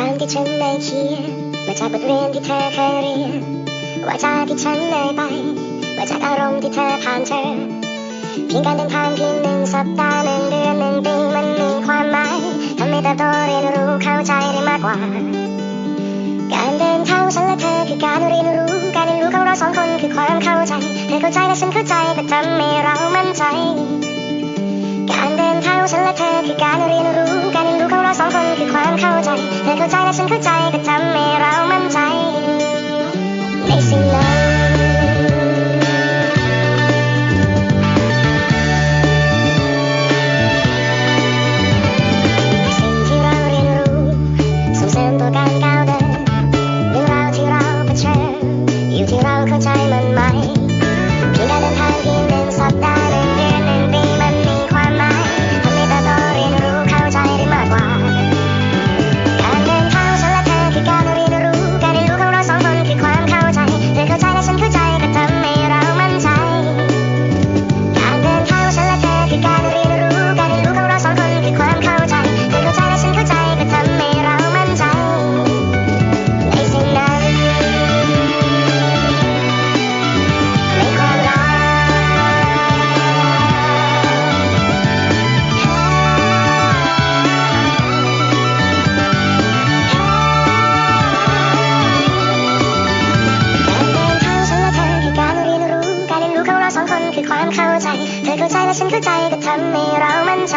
ฉันได้เขียนมาจากบทเรียนที่เธอเคยเรียนว่าจากที่ฉันได้ไปว่าจากอารมณ์ที่เธอผ่านเจอเพียงการเดินทางเพียงหนึ่งสัปดาห์หนึ่งเดือนหนึ่งปีมันมีความหมายทำให้เติบโตเรียนรู้เข้าใจได้มากกว่า การเดินทางฉันและเธอคือการเรียนรู้การเรียนรู้ของเราสองคนคือความเข้าใจเธอเข้าใจและฉันเข้าใจก็ทำให้เรามั่นใจ การเดินทางฉันและเธอคือการเรียนรู้ การเรียนรู้ของเธอเข้าใจและฉันเข้าใจก็ทำให้เรามั่นใจ